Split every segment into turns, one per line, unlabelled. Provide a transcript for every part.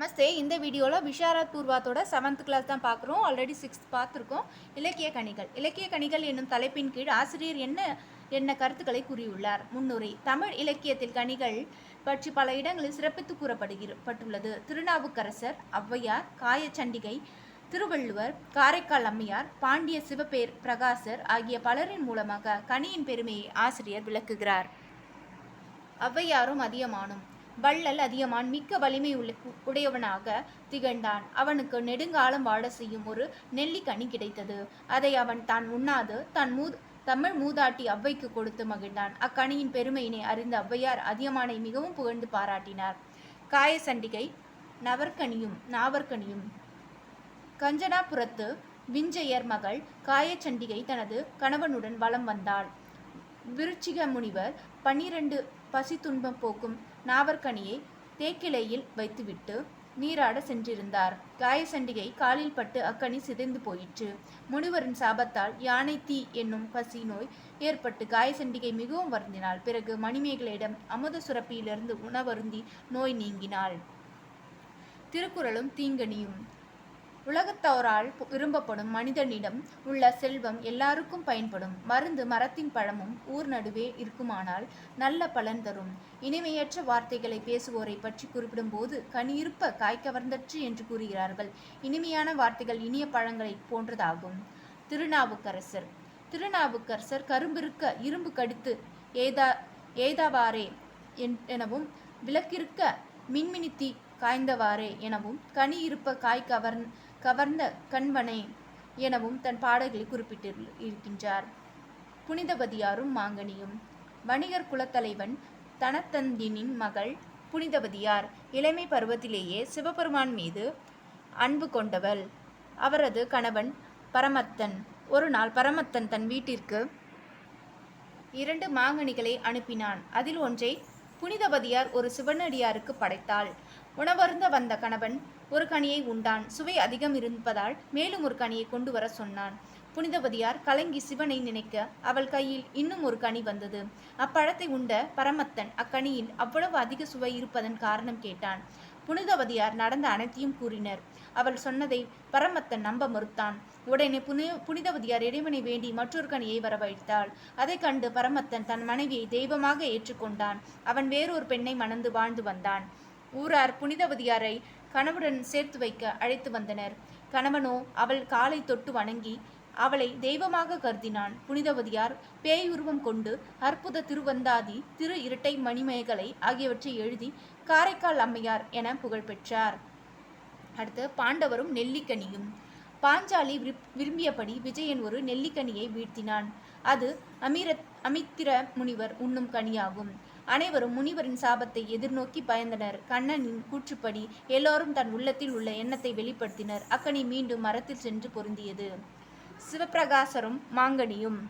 நமஸ்தே இந்த வீடியோவில் Visharad பூர்வாத்தோட seventh class தான் பார்க்குறோம். ஆல்ரெடி சிக்ஸ்த் பார்த்துருக்கோம். இலக்கிய கணிகள். இலக்கிய கணிகள் என்னும் தலைப்பின் கீழ் ஆசிரியர் என்ன என்ன கருத்துக்களை கூறியுள்ளார்? முன்னுரை. தமிழ் இலக்கியத்தில் கணிகள் பற்றி பல இடங்களில் சிறப்பித்து கூறப்படுகிற பட்டுள்ளது. திருநாவுக்கரசர் ஔவையார் காயச்சண்டிகை திருவள்ளுவர் காரைக்கால் அம்மையார் பாண்டிய சிவபேர் பிரகாசர் ஆகிய பலரின் மூலமாக கனியின் பெருமையை ஆசிரியர் விளக்குகிறார். ஔவையாரும் அதிகமானும் வள்ளல் அதியமான் மிக்க வலிமை உள்ள உடையவனாக திகழ்ந்தான். அவனுக்கு நெடுங்காலம் வாழ செய்யும் ஒரு நெல்லிக்கனி கிடைத்தது. அதை அவன் தான் உண்ணாது தன் மூ தமிழ் மூதாட்டி ஔவைக்கு கொடுத்து மகிழ்ந்தான். அக்கனியின் பெருமையினை அறிந்த ஔவையார் அதியமானை மிகவும் புகழ்ந்து பாராட்டினார். காயசண்டிகை நவர்கனியும் நாவற்கனியும். கஞ்சனாபுரத்து விஞ்சையர் மகள் காயச்சண்டிகை தனது கணவனுடன் வலம் வந்தாள். விருச்சிக முனிவர் பன்னிரண்டு பசி துன்பம் போக்கும் நாவற்கனியை தேக்கிளையில் வைத்துவிட்டு நீராட சென்றிருந்தார். காயசண்டிகை காலில் பட்டு அக்கனி சிதைந்து போயிற்று. முனிவரின் சாபத்தால் யானை தீ என்னும் பசி நோய் ஏற்பட்டு காயசண்டிகை மிகவும் வருந்தினாள். பிறகு மணிமேகலையிடம் அமுத சுரப்பியிலிருந்து உணவருந்தி நோய் நீங்கினாள். திருக்குறளும் தீங்கனியும். உலகத்தோரால் விரும்பப்படும் மனிதனிடம் உள்ள செல்வம் எல்லாருக்கும் பயன்படும். மருந்து மரத்தின் பழமும் ஊர் நடுவே இருக்குமானால் நல்ல பலன் தரும். இனிமையற்ற வார்த்தைகளை பேசுவோரை பற்றி குறிப்பிடும்போது கனியிருப்ப காய் கவர்ந்தற்று என்று கூறுகிறார்கள். இனிமையான வார்த்தைகள் இனிய பழங்களை போன்றதாகும். திருநாவுக்கரசர். திருநாவுக்கரசர் கரும்பிருக்க இரும்பு கடித்து ஏதா ஏதாவாரே என்- எனவும் விளக்கிருக்க மின்மினித்தி காய்ந்தவாறே எனவும் கனி இருப்ப காய் கவர்ன் கவர்ந்த கண்வனை எனவும் தன் பாடல்களில் குறிப்பிட்டு இருக்கின்றார் புனிதவதியாரும் மாங்கனியும். வணிகர் குலத்தலைவன் தனத்தந்தினின் மகள் புனிதவதியார். இளமை பருவத்திலேயே சிவபெருமான் மீது அன்பு கொண்டவள். அவரது கணவன் பரமத்தன். ஒரு நாள் பரமத்தன் தன் வீட்டிற்கு இரண்டு மாங்கனிகளை அனுப்பினான். அதில் ஒன்றை புனிதவதியார் ஒரு சிவனடியாருக்கு படைத்தாள். உணவருந்த வந்த கணவன் ஒரு கனியை உண்டான் சுவை அதிகம் இருப்பதால் மேலும் ஒரு கனியை கொண்டு வர சொன்னான். புனிதவதியார் கலங்கி சிவனை நினைக்க அவள் கையில் இன்னும் ஒரு கனி வந்தது. அப்பழத்தை உண்ட பரமத்தன் அக்கனியில் அவ்வளவு அதிக சுவை இருப்பதன் காரணம் கேட்டான். புனிதவதியார் நடந்த அனைத்தையும் கூறினர். அவள் சொன்னதை பரமத்தன் நம்ப மறுத்தான். உடனே புனி புனிதவதியார் இறைவனை வேண்டி மற்றொரு கனியை வரவழைத்தாள். அதைக் கண்டு பரமத்தன் தன் மனைவியை தெய்வமாக ஏற்றுக்கொண்டான். அவன் வேறொரு பெண்ணை மணந்து வாழ்ந்து வந்தான். ஊரார் புனிதவதியாரை கணவுடன் சேர்த்து வைக்க அழைத்து வந்தனர். கணவனோ அவள் காலை தொட்டு வணங்கி அவளை தெய்வமாக கருதினான். புனிதவதியார் பேயுருவம் கொண்டு அற்புத திருவந்தாதி திரு இரட்டை மணிமேகலை ஆகியவற்றை எழுதி காரைக்கால் அம்மையார் என புகழ் பெற்றார். அடுத்து பாண்டவரும் நெல்லிக்கனியும். பாஞ்சாலி விரும்பியபடி விஜயன் ஒரு நெல்லிக்கனியை வீழ்த்தினான். அது அமீர அமித்திர முனிவர் உண்ணும் கனியாகும். அனைவரும் முனிவரின் சாபத்தை எதிர்நோக்கி பயந்தனர். கண்ணனின் கூற்றுப்படி எல்லோரும் தன் உள்ளத்தில் உள்ள எண்ணத்தை வெளிப்படுத்தினர். அக்கனி மீண்டும் மரத்தில் சென்று பொருந்தியது. சிவபிரகாசரும் மாங்கனியும்.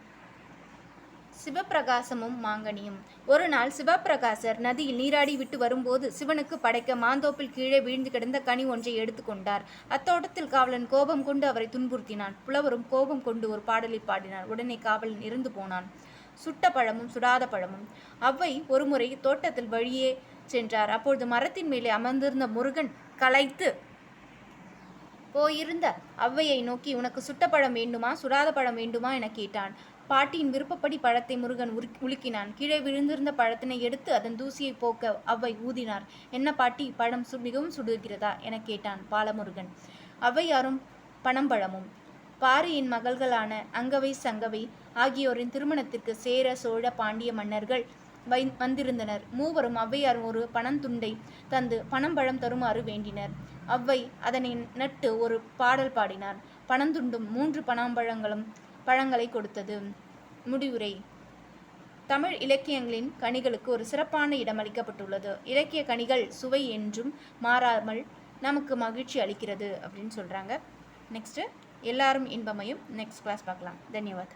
சிவப்பிரகாசமும் மாங்கனியும். ஒரு நாள் சிவப்பிரகாசர் நதியில் நீராடி விட்டு வரும்போது சிவனுக்கு படைக்க மாந்தோப்பில் கீழே வீழ்ந்து கிடந்த கனி ஒன்றை எடுத்துக்கொண்டார் அத்தோட்டத்தில் காவலன் கோபம் கொண்டு அவரை துன்புறுத்தினான். புலவரும் கோபம் கொண்டு ஒரு பாடலை பாடினார். உடனே காவலன் இறந்து போனான். சுட்ட பழமும் சுடாத பழமும். அவ்வை ஒருமுறை தோட்டத்தில் வழியே சென்றார். அப்பொழுது மரத்தின் மேலே அமர்ந்திருந்த முருகன் களைத்து போயிருந்த ஔவையை நோக்கி உனக்கு சுட்ட பழம் வேண்டுமா சுடாத பழம் வேண்டுமா? என கேட்டான். பாட்டியின் விருப்பப்படி பழத்தை முருகன் உரு உலுக்கினான். கீழே விழுந்திருந்த பழத்தினை எடுத்து அதன் தூசியை போக்க அவ்வை ஊதினார். என்ன பாட்டி பழம் சு மிகவும் சுடுகிறதா? என கேட்டான் பாலமுருகன். அவ்வையாரும் பனம்பழமும் பாரியின் மகள்களான அங்கவை சங்கவை ஆகியோரின் திருமணத்திற்கு சேர சோழ பாண்டிய மன்னர்கள் வை வந்திருந்தனர். மூவரும் ஔவையார் ஒரு பணந்துண்டை தந்து பணம்பழம் தருமாறு வேண்டினர். ஔவை அதனை நட்டு ஒரு பாடல் பாடினார். பணந்துண்டும் மூன்று பணாம்பழங்களும் பழங்களை கொடுத்தது. முடிவுரை. தமிழ் இலக்கியங்களின் கனிகளுக்கு ஒரு சிறப்பான இடம் அளிக்கப்பட்டுள்ளது இலக்கிய கனிகள் சுவை என்றும் மாறாமல் நமக்கு மகிழ்ச்சி அளிக்கிறது அப்படின்னு சொல்கிறாங்க நெக்ஸ்ட்டு எல்லாரும் இன்பமையும் நெக்ஸ்ட் கிளாஸ் பார்க்கலாம். தன்யவாத்.